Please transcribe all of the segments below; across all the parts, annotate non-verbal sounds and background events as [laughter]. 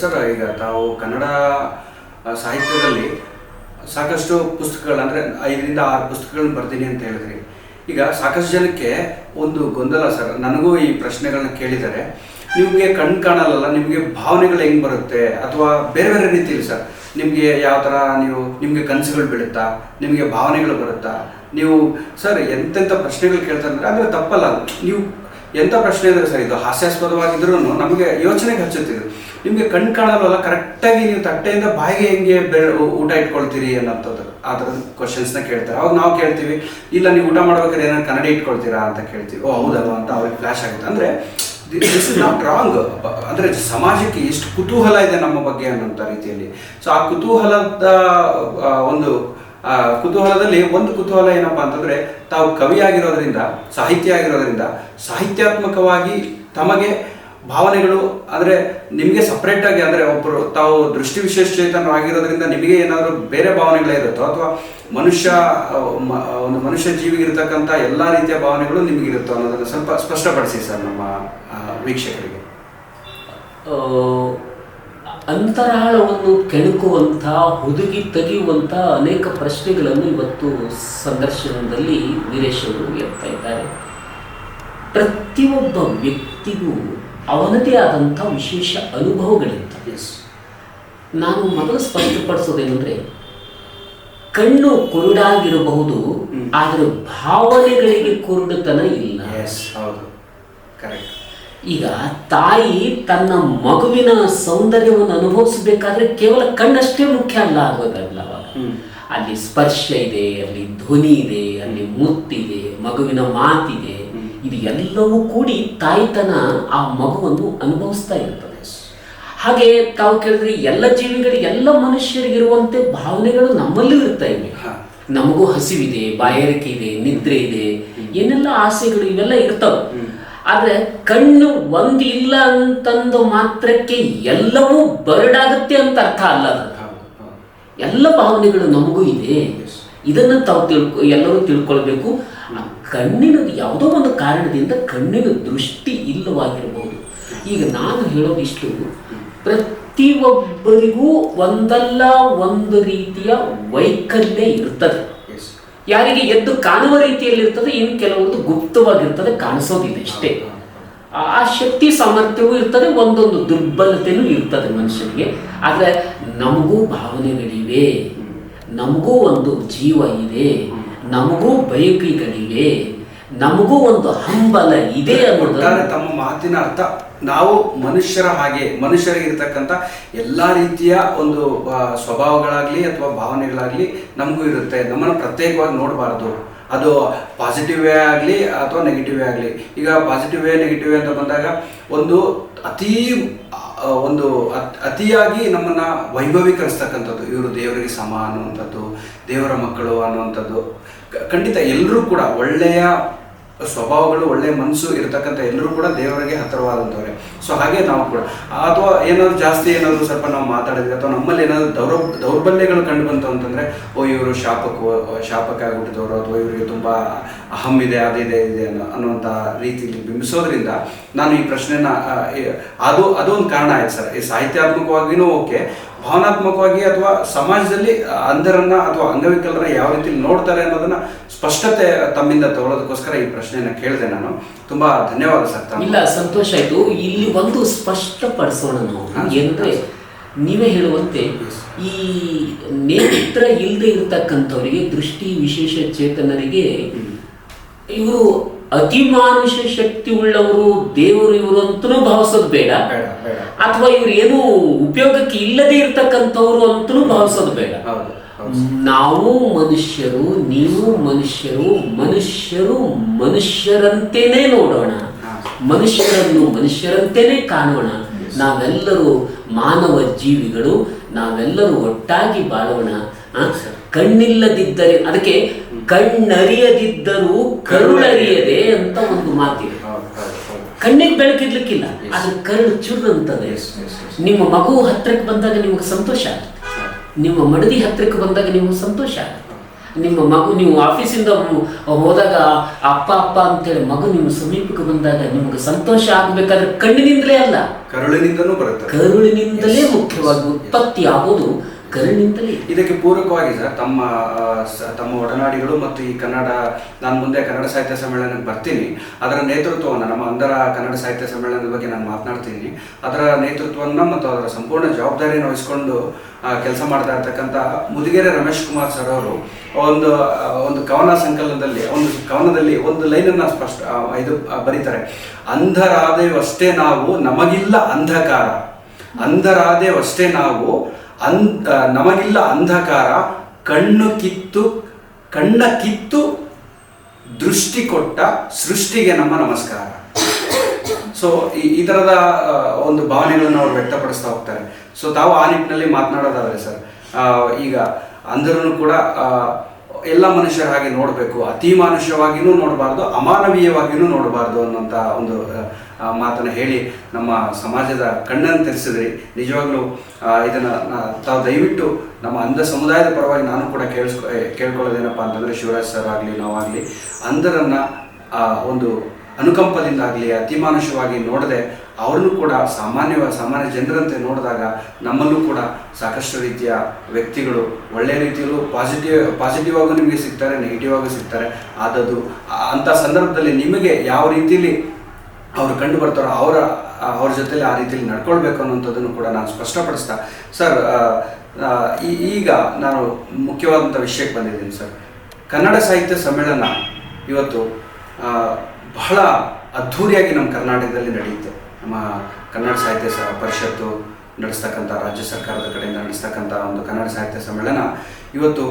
Sir, ಈಗ ತಾವು ಕನ್ನಡ ಸಾಹಿತ್ಯದಲ್ಲಿ ಸಾಕಷ್ಟು ಪುಸ್ತಕಗಳು, ಅಂದರೆ ಐದರಿಂದ ಆರು ಪುಸ್ತಕಗಳನ್ನ ಬರ್ತೀನಿ ಅಂತ ಹೇಳಿದ್ರಿ. ಈಗ ಸಾಕಷ್ಟು ಜನಕ್ಕೆ ಒಂದು ಗೊಂದಲ ಸರ್, ನನಗೂ ಈ ಪ್ರಶ್ನೆಗಳನ್ನ ಕೇಳಿದ್ದಾರೆ ನಿಮಗೆ ಕಣ್ಣು ಕಾಣಲ್ಲ ನಿಮಗೆ ಭಾವನೆಗಳು ಹೆಂಗೆ ಬರುತ್ತೆ? ಅಥವಾ ಬೇರೆ ಬೇರೆ ರೀತಿಯಲ್ಲಿ ಸರ್, ನಿಮಗೆ ಯಾವ ಥರ ನೀವು, ನಿಮಗೆ ಕನಸುಗಳು ಬೀಳುತ್ತಾ? ನಿಮಗೆ ಭಾವನೆಗಳು ಬರುತ್ತಾ? ನೀವು ಸರ್, ಎಂತೆಂಥ ಪ್ರಶ್ನೆಗಳು ಕೇಳ್ತಾರೆ ಅಂದರೆ ಅಂದರೆ ತಪ್ಪಲ್ಲ. ಅದು. ನೀವು ಎಂಥ ಪ್ರಶ್ನೆ ಇದ್ರೆ ಸರ್ ಇದು ಹಾಸ್ಯಾಸ್ಪದವಾಗಿದ್ರೂ ನಮಗೆ ಯೋಚನೆಗೆ ಹಚ್ಚುತ್ತಿದ್ರು ನಿಮಗೆ ಕಣ್ಣು ಕಾಣಲ್ವಲ್ಲ ಕರೆಕ್ಟಾಗಿ ನೀವು ತಟ್ಟೆಯಿಂದ ಬಾಯಿಗೆ ಹೆಂಗೆ ಊಟ ಇಟ್ಕೊಳ್ತೀರಿ ಅನ್ನೋಂಥದ್ದು ಆ ಥರದ ಕ್ವಶನ್ಸ್ನ ಕೇಳ್ತಾರೆ. ಅವಾಗ ನಾವು ಕೇಳ್ತೀವಿ, ಇಲ್ಲ ನೀವು ಊಟ ಮಾಡ್ಬೇಕಾದ್ರೆ ಏನಾದ್ರು ಕನ್ನಡ ಇಟ್ಕೊಳ್ತೀರಾ ಅಂತ ಕೇಳ್ತೀವಿ. ಓ, ಹೌದಲ್ವಾ ಅಂತ ಅವ್ರಿಗೆ ಫ್ಲ್ಯಾಶ್ ಆಗುತ್ತೆ. ಅಂದರೆ ದಿಸ್ ಇಸ್ ನಾಟ್ ರಾಂಗ್ ಅಂದರೆ ಸಮಾಜಕ್ಕೆ ಎಷ್ಟು ಕುತೂಹಲ ಇದೆ ನಮ್ಮ ಬಗ್ಗೆ ಅನ್ನೋಂಥ ರೀತಿಯಲ್ಲಿ. ಸೊ ಆ ಕುತೂಹಲದ ಒಂದು ಆ, ಕುತೂಹಲದಲ್ಲಿ ಒಂದು ಕುತೂಹಲ ಏನಪ್ಪಾ ಅಂತಂದ್ರೆ ತಾವು ಕವಿ ಆಗಿರೋದ್ರಿಂದ ಸಾಹಿತ್ಯ ಆಗಿರೋದ್ರಿಂದ ಸಾಹಿತ್ಯಾತ್ಮಕವಾಗಿ ತಮಗೆ ಭಾವನೆಗಳು ಅಂದರೆ ನಿಮಗೆ ಸಪ್ರೇಟ್ ಆಗಿ ಅಂದರೆ ಒಬ್ಬರು ತಾವು ದೃಷ್ಟಿ ವಿಶೇಷಚೇತನರಾಗಿರೋದ್ರಿಂದ ನಿಮಗೆ ಏನಾದರೂ ಬೇರೆ ಭಾವನೆಗಳೇ ಇರುತ್ತೋ ಅಥವಾ ಮನುಷ್ಯ ಒಂದು ಮನುಷ್ಯ ಜೀವಿಗೆ ಇರತಕ್ಕಂಥ ಎಲ್ಲ ರೀತಿಯ ಭಾವನೆಗಳು ನಿಮಗಿರುತ್ತೋ ಅನ್ನೋದನ್ನು ಸ್ವಲ್ಪ ಸ್ಪಷ್ಟಪಡಿಸಿ ಸರ್ ನಮ್ಮ ವೀಕ್ಷಕರಿಗೆ. ಅಂತರಾಳವನ್ನು ಕೆಣಕುವಂಥ ಹುದುಗಿ ತೆಗೆಯುವಂಥ ಅನೇಕ ಪ್ರಶ್ನೆಗಳನ್ನು ಇವತ್ತು ಸಂದರ್ಶನದಲ್ಲಿ ವೀರೇಶ್ ಅವರು ಎತ್ತಾ ಇದ್ದಾರೆ. ಪ್ರತಿಯೊಬ್ಬ ವ್ಯಕ್ತಿಗೂ ಅವನದೇ ಆದಂಥ ವಿಶೇಷ ಅನುಭವಗಳಿರ್ತವೆ ನಾನು ಮೊದಲು ಸ್ಪಷ್ಟಪಡಿಸೋದೇನೆಂದರೆ ಕಣ್ಣು ಕುರುಡಾಗಿರಬಹುದು. ಆದರೆ ಭಾವನೆಗಳಿಗೆ ಕುರುಡುತನ ಇಲ್ಲ. ಹೌದು. ಕರೆಕ್ಟ್ ಈಗ ತಾಯಿ ತನ್ನ ಮಗುವಿನ ಸೌಂದರ್ಯವನ್ನು ಅನುಭವಿಸಬೇಕಾದ್ರೆ ಕೇವಲ ಕಣ್ಣಷ್ಟೇ ಮುಖ್ಯ ಅಲ್ಲ ಆಗೋದಲ್ಲ ಅವಾಗ. ಅಲ್ಲಿ ಸ್ಪರ್ಶ ಇದೆ ಅಲ್ಲಿ ಧ್ವನಿ ಇದೆ ಅಲ್ಲಿ ಮುತ್ತಿದೆ ಮಗುವಿನ ಮಾತಿದೆ. ಇದು ಎಲ್ಲವೂ ಕೂಡಿ ತಾಯಿತನ ಆ ಮಗುವನ್ನು ಅನುಭವಿಸ್ತಾ ಇರ್ತದೆ. ಹಾಗೆ ತಾವು ಕೇಳಿದ್ರೆ ಎಲ್ಲ ಜೀವಿಗಳಿಗೆ ಎಲ್ಲ ಮನುಷ್ಯರಿಗಿರುವಂತೆ ಭಾವನೆಗಳು ನಮ್ಮಲ್ಲೂ ಇರ್ತಾ ಇವೆ. ನಮಗೂ ಹಸಿವಿದೆ ಬಾಯಾರಿಕೆ ಇದೆ ನಿದ್ರೆ ಇದೆ. ಏನೆಲ್ಲ ಆಸೆಗಳು ಇವೆಲ್ಲ ಇರ್ತವೆ. ಆದ್ರೆ ಕಣ್ಣು ಒಂದು ಇಲ್ಲ ಅಂತಂದು ಮಾತ್ರಕ್ಕೆ ಎಲ್ಲವೂ ಬರಡಾಗುತ್ತೆ ಅಂತ ಅರ್ಥ ಅಲ್ಲ ಎಲ್ಲ ಭಾವನೆಗಳು ನಮಗೂ ಇದೆ. ಇದನ್ನು ತಾವು ತಿಳ್ಕೊ ಎಲ್ಲರೂ ತಿಳ್ಕೊಳ್ಬೇಕು. ಆ ಕಣ್ಣಿನ ಯಾವುದೋ ಒಂದು ಕಾರಣದಿಂದ ಕಣ್ಣಿನ ದೃಷ್ಟಿ ಇಲ್ಲವಾಗಿರಬಹುದು ಈಗ ನಾನು ಹೇಳೋದಿಷ್ಟು ಪ್ರತಿಯೊಬ್ಬರಿಗೂ ಒಂದಲ್ಲ ಒಂದು ರೀತಿಯ ವೈಕಲ್ಯ ಇರ್ತದೆ. ಯಾರಿಗೆ ಎದ್ದು ಕಾಣುವ ರೀತಿಯಲ್ಲಿ ಇರ್ತದೆ ಇನ್ನು ಕೆಲವೊಂದು ಗುಪ್ತವಾಗಿರ್ತದೆ ಕಾಣಿಸೋದಿದೆ ಇಷ್ಟೇ ಆ ಆ ಶಕ್ತಿ ಸಾಮರ್ಥ್ಯವೂ ಇರ್ತದೆ, ಒಂದೊಂದು ದುರ್ಬಲತೆಯೂ ಇರ್ತದೆ ಮನುಷ್ಯನಿಗೆ. ಆದರೆ ನಮಗೂ ಭಾವನೆಗಳಿವೆ ನಮಗೂ ಒಂದು ಜೀವ ಇದೆ, ನಮಗೂ ಬಯಕೆಗಳಿವೆ ನಮಗೂ ಒಂದು ಹಂಬಲ ಇದೆ ಅನ್ನೋದು. ತಮ್ಮ ಮಾತಿನ ಅರ್ಥ. ನಾವು ಮನುಷ್ಯರ ಹಾಗೆ ಮನುಷ್ಯರಿಗೆ ಇರತಕ್ಕಂಥ ಎಲ್ಲ ರೀತಿಯ ಒಂದು ಸ್ವಭಾವಗಳಾಗಲಿ ಅಥವಾ ಭಾವನೆಗಳಾಗ್ಲಿ ನಮಗೂ ಇರುತ್ತೆ. ನಮ್ಮನ್ನು ಪ್ರತ್ಯೇಕವಾಗಿ ನೋಡಬಾರ್ದು. ಅದು ಪಾಸಿಟಿವ್ ವೇ ಆಗಲಿ ಅಥವಾ ನೆಗೆಟಿವ್ ವೇ ಆಗಲಿ. ಈಗ ಪಾಸಿಟಿವ್ ವೇ ನೆಗೆಟಿವ್ ವೇ ಅಂತ ಬಂದಾಗ ಒಂದು ಅತೀ ಒಂದು ಅತ್- ಅತಿಯಾಗಿ ನಮ್ಮನ್ನು ವೈಭವೀಕರಿಸ್ತಕ್ಕಂಥದ್ದು. ಇವರು ದೇವರಿಗೆ ಸಮ ಅನ್ನುವಂಥದ್ದು ದೇವರ ಮಕ್ಕಳು ಅನ್ನುವಂಥದ್ದು. ಖಂಡಿತ ಎಲ್ಲರೂ ಕೂಡ ಒಳ್ಳೆಯ ಸ್ವಭಾವಗಳು ಒಳ್ಳೆ ಮನಸ್ಸು ಇರತಕ್ಕಂಥ ಎಲ್ಲರೂ ಕೂಡ ದೇವರಿಗೆ ಹತ್ತಿರವಾದಂಥವ್ರೆ. ಸೊ ಹಾಗೆ ನಾವು ಕೂಡ. ಅಥವಾ ಏನಾದರೂ ಜಾಸ್ತಿ ಏನಾದರೂ ಸ್ವಲ್ಪ ನಾವು ಮಾತಾಡಿದ್ವಿ, ಅಥವಾ ನಮ್ಮಲ್ಲಿ ಏನಾದರೂ ದೌರ್ ದೌರ್ಬಲ್ಯಗಳು ಕಂಡು ಬಂತು ಅಂತಂದರೆ ಓ, ಇವರು ಶಾಪಕ್ಕೆ ಶಾಪಕ್ಕೆ ಆಗಿಬಿಟ್ಟಿದವರು, ಅಥವಾ ಇವರಿಗೆ ತುಂಬ ಅಹಂ ಇದೆ ಅದಿದೆ ಇದೆ ಅನ್ನೋ, ಅನ್ನುವಂಥ ರೀತಿಯಲ್ಲಿ ಬಿಂಬಿಸೋದ್ರಿಂದ ನಾನು ಈ ಪ್ರಶ್ನೆನ ಅದು, ಅದೊಂದು ಕಾರಣ ಆಯ್ತು ಸರ್. ಈ ಸಾಹಿತ್ಯಾತ್ಮಕವಾಗಿಯೂ ಓಕೆ ಭಾವನಾತ್ಮಕವಾಗಿ ಅಥವಾ ಸಮಾಜದಲ್ಲಿ ಅಂಧರನ್ನ ಅಥವಾ ಅಂಗವಿಕಲರ ಯಾವ ರೀತಿ ನೋಡ್ತಾರೆ ಅನ್ನೋದನ್ನ ಸ್ಪಷ್ಟತೆ ತಮ್ಮಿಂದ ತಗೊಳ್ಳೋದಕ್ಕೋಸ್ಕರ ಈ ಪ್ರಶ್ನೆಯನ್ನ ಕೇಳಿದೆ ನಾನು. ತುಂಬಾ ಧನ್ಯವಾದ ಸರ್ ಇಲ್ಲ ಸಂತೋಷ ಆಯ್ತು. ಇಲ್ಲಿ ಒಂದು ಸ್ಪಷ್ಟಪಡಿಸೋಣ ನಾವು. ಎಂದ್ರೆ ನೀವೇ ಹೇಳುವಂತೆ ಈ ನೇತ್ರ ಇಲ್ಲದೆ ಇರತಕ್ಕಂಥವರಿಗೆ ದೃಷ್ಟಿ ವಿಶೇಷ ಚೇತನರಿಗೆ ಇವರು ಅತಿಮಾನುಷ ಶಕ್ತಿ ಉಳ್ಳವರು ದೇವರು ಇವರು ಅಂತನೂ ಭಾವಿಸೋದು ಬೇಡ. ಅಥವಾ ಇವ್ರು ಏನು ಉಪಯೋಗಕ್ಕೆ ಇಲ್ಲದೆ ಇರ್ತಕ್ಕಂಥವ್ರು ಅಂತನೂ ಭಾವಿಸೋದು ಬೇಡ. ನಾವು ಮನುಷ್ಯರು ನೀವು ಮನುಷ್ಯರು ಮನುಷ್ಯರು ಮನುಷ್ಯರಂತೇನೆ ನೋಡೋಣ. ಮನುಷ್ಯರನ್ನು ಮನುಷ್ಯರಂತೇನೆ ಕಾಣೋಣ. ನಾವೆಲ್ಲರೂ ಮಾನವ ಜೀವಿಗಳು ನಾವೆಲ್ಲರೂ ಒಟ್ಟಾಗಿ ಬಾಳೋಣ. ಕಣ್ಣಿಲ್ಲದಿದ್ದರೆ ಅದಕ್ಕೆ ಕಣ್ಣರಿಯದಿದ್ದರೂ ಕರುಳರಿಯದೆ ಅಂತ ಒಂದು ಮಾತಿದೆ ಕಣ್ಣಿಗೆ ಬೆಳಕಿರ್ಲಿಕ್ಕಿಲ್ಲ ಆದ್ರೆ ಕರುಳು ಚುರ್ರಂತದೆ. ನಿಮ್ಮ ಮಗು ಹತ್ತಿರಕ್ಕೆ ಬಂದಾಗ ನಿಮಗೆ ಸಂತೋಷ ಆಗುತ್ತೆ. ನಿಮ್ಮ ಮಡದಿ ಹತ್ತಿರಕ್ಕೆ ಬಂದಾಗ ನಿಮಗೆ ಸಂತೋಷ ಆಗುತ್ತೆ. ನಿಮ್ಮ ಮಗು ನೀವು ಆಫೀಸಿಂದ ಹೋದಾಗ ಅಪ್ಪ ಅಪ್ಪ ಅಂತೇಳಿ ಮಗು ನಿಮ್ಮ ಸಮೀಪಕ್ಕೆ ಬಂದಾಗ ನಿಮಗೆ ಸಂತೋಷ ಆಗಬೇಕಾದ್ರೆ ಕಣ್ಣಿನಿಂದಲೇ ಅಲ್ಲ. ಕರುಳಿನಿಂದಲೂ ಬರುತ್ತೆ. ಕರುಳಿನಿಂದಲೇ ಮುಖ್ಯವಾಗಿ ಉತ್ಪತ್ತಿ ಆಗೋದು ಕರುಳಿನಿಂದಲೇ ಇದಕ್ಕೆ ಪೂರಕವಾಗಿ ಸರ್, ತಮ್ಮ ತಮ್ಮ ಒಡನಾಡಿಗಳು ಮತ್ತು ಈ ಕನ್ನಡ, ನಾನು ಮುಂದೆ ಕನ್ನಡ ಸಾಹಿತ್ಯ ಸಮ್ಮೇಳನಕ್ಕೆ ಬರ್ತೀನಿ. ಅದರ ನೇತೃತ್ವವನ್ನು, ನಮ್ಮ ಅಂಧರ ಕನ್ನಡ ಸಾಹಿತ್ಯ ಸಮ್ಮೇಳನದ ಬಗ್ಗೆ ನಾನು ಮಾತನಾಡ್ತೀನಿ. ಅದರ ನೇತೃತ್ವವನ್ನು ಮತ್ತು ಅದರ ಸಂಪೂರ್ಣ ಜವಾಬ್ದಾರಿಯನ್ನು ವಹಿಸ್ಕೊಂಡು ಕೆಲಸ ಮಾಡ್ತಾ ಇರ್ತಕ್ಕಂಥ ಮುದಿಗೆರೆ ರಮೇಶ್ ಕುಮಾರ್ ಸರ್ ಅವರು, ಒಂದು ಒಂದು ಕವನ ಸಂಕಲನದಲ್ಲಿ, ಒಂದು ಕವನದಲ್ಲಿ ಒಂದು ಲೈನನ್ನು ಸ್ಪಷ್ಟ ಇದು ಬರೀತಾರೆ. ಅಂಧರಾದೇವಷ್ಟೇ ನಾವು, ನಮಗಿಲ್ಲ ಅಂಧಕಾರ. ಅಂಧರಾದೇವಷ್ಟೇ ನಾವು ಅನ್ ನಮಗಿಲ್ಲ ಅಂಧಕಾರ, ಕಣ್ಣು ಕಿತ್ತು, ಕಣ್ಣ ಕಿತ್ತು ದೃಷ್ಟಿ ಕೊಟ್ಟ ಸೃಷ್ಟಿಗೆ ನಮ್ಮ ನಮಸ್ಕಾರ. ಸೊ ಈ ಈ ಥರದ ಒಂದು ಭಾವನೆಗಳನ್ನು ಅವ್ರು ವ್ಯಕ್ತಪಡಿಸ್ತಾ ಹೋಗ್ತಾರೆ. ಸೊ ತಾವು ಆ ನಿಟ್ಟಿನಲ್ಲಿ ಮಾತನಾಡೋದಾದ್ರೆ ಸರ್ ಈಗ ಅಂದರೂ ಕೂಡ ಎಲ್ಲ ಮನುಷ್ಯರ ಹಾಗೆ ನೋಡಬೇಕು ಅತಿ ಮಾನುಷ್ಯವಾಗಿಯೂ ನೋಡಬಾರ್ದು ಅಮಾನವೀಯವಾಗಿಯೂ ನೋಡಬಾರ್ದು ಅನ್ನೋಂಥ ಒಂದು ಮಾತನ್ನು ಹೇಳಿ ನಮ್ಮ ಸಮಾಜದ ಕಣ್ಣನ್ನು ತೆರೆಸಿದ್ರಿ. ನಿಜವಾಗ್ಲೂ ಇದನ್ನು ತಾವು ದಯವಿಟ್ಟು ನಮ್ಮ ಅಂಧ ಸಮುದಾಯದ ಪರವಾಗಿ ನಾನು ಕೂಡ ಕೇಳಿಸ್ಕೊ ಕೇಳ್ಕೊಳ್ಳೋದೇನಪ್ಪ ಅಂತಂದ್ರೆ ಶಿವರಾಜ್ ಸರ್ ಆಗಲಿ, ನಾವಾಗಲಿ, ಅಂಧರನ್ನು ಒಂದು ಅನುಕಂಪದಿಂದಾಗಲಿ, ಅತಿಮಾನುಷವಾಗಿ ನೋಡದೆ ಅವ್ರನ್ನೂ ಕೂಡ ಸಾಮಾನ್ಯ ಸಾಮಾನ್ಯ ಜನರಂತೆ ನೋಡಿದಾಗ ನಮ್ಮಲ್ಲೂ ಕೂಡ ಸಾಕಷ್ಟು ರೀತಿಯ ವ್ಯಕ್ತಿಗಳು ಒಳ್ಳೆಯ ರೀತಿಯಲ್ಲೂ ಪಾಸಿಟಿವ್ ಪಾಸಿಟಿವ್ ಆಗೂ ನಿಮಗೆ ಸಿಗ್ತಾರೆ ನೆಗೆಟಿವ್ ಆಗೂ ಸಿಗ್ತಾರೆ. ಆದದ್ದು ಅಂತ ಸಂದರ್ಭದಲ್ಲಿ ನಿಮಗೆ ಯಾವ ರೀತಿಯಲ್ಲಿ ಅವರು ಕಂಡು ಬರ್ತಾರೋ, ಅವರ, ಅವ್ರ ಜೊತೆಲಿ ಆ ರೀತಿಯಲ್ಲಿ ನಡ್ಕೊಳ್ಬೇಕು ಅನ್ನೋಂಥದ್ದನ್ನು ಕೂಡ ನಾನು ಸ್ಪಷ್ಟಪಡಿಸ್ತಾ ಸರ್ ಈಗ ನಾನು ಮುಖ್ಯವಾದಂಥ ವಿಷಯಕ್ಕೆ ಬಂದಿದ್ದೀನಿ ಸರ್. ಕನ್ನಡ ಸಾಹಿತ್ಯ ಸಮ್ಮೇಳನ ಇವತ್ತು ಬಹಳ ಅದ್ಧೂರಿಯಾಗಿ ನಮ್ಮ ಕರ್ನಾಟಕದಲ್ಲಿ ನಡೆಯುತ್ತೆ. ನಮ್ಮ ಕನ್ನಡ ಸಾಹಿತ್ಯ ಸ, ಪರಿಷತ್ತು ನಡೆಸ್ತಕ್ಕಂಥ, ರಾಜ್ಯ ಸರ್ಕಾರದ ಕಡೆಯಿಂದ ನಡೆಸ್ತಕ್ಕಂಥ ಒಂದು ಕನ್ನಡ ಸಾಹಿತ್ಯ ಸಮ್ಮೇಳನ. ಇವತ್ತು